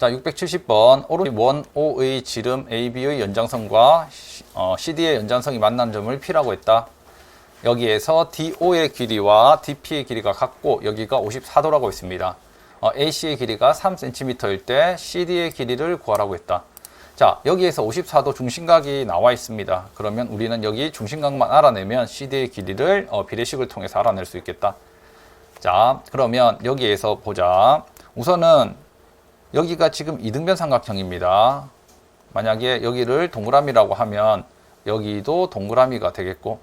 자, 670번 오른 원 O의 지름 AB의 연장선과 어, CD의 연장선이 만난 점을 P라고 했다. 여기에서 DO의 길이와 DP의 길이가 같고 여기가 54도라고 했습니다. 어, AC의 길이가 3cm일 때 CD의 길이를 구하라고 했다. 자, 여기에서 54도 중심각이 나와 있습니다. 그러면 우리는 여기 중심각만 알아내면 CD의 길이를 어, 비례식을 통해서 알아낼 수 있겠다. 자, 그러면 여기에서 보자. 우선은 여기가 지금 이등변 삼각형입니다. 만약에 여기를 동그라미라고 하면 여기도 동그라미가 되겠고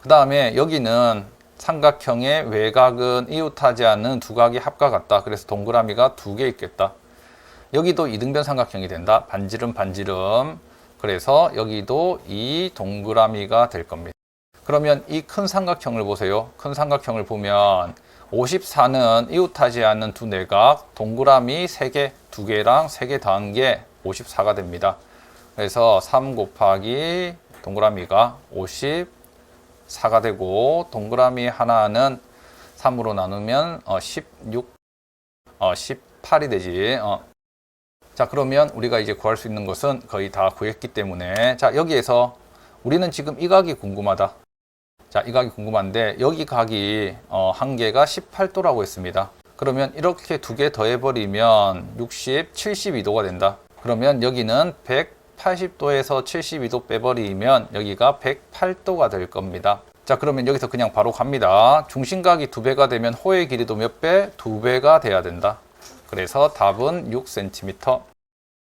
그 다음에 여기는 삼각형의 외곽은 이웃하지 않는 두 각이 합과 같다. 그래서 동그라미가 두 개 있겠다. 여기도 이등변 삼각형이 된다. 반지름 반지름. 그래서 여기도 이 동그라미가 될 겁니다. 그러면 이 큰 삼각형을 보세요. 큰 삼각형을 보면 54는 이웃하지 않는 두 내각, 동그라미 3개, 2개랑 3개 더한 게 54가 됩니다. 그래서 3 곱하기 동그라미가 54가 되고 동그라미 하나는 3으로 나누면 어, 16, 어, 18이 되지. 어. 자, 그러면 우리가 이제 구할 수 있는 것은 거의 다 구했기 때문에 자, 여기에서 우리는 지금 이 각이 궁금하다. 자, 이 각이 궁금한데 여기 각이 어, 한 개가 18도라고 했습니다. 그러면 이렇게 두 개 더해버리면 60, 72도가 된다. 그러면 여기는 180도에서 72도 빼버리면 여기가 108도가 될 겁니다. 자, 그러면 여기서 그냥 바로 갑니다. 중심각이 두 배가 되면 호의 길이도 몇 배? 두 배가 돼야 된다. 그래서 답은 6cm.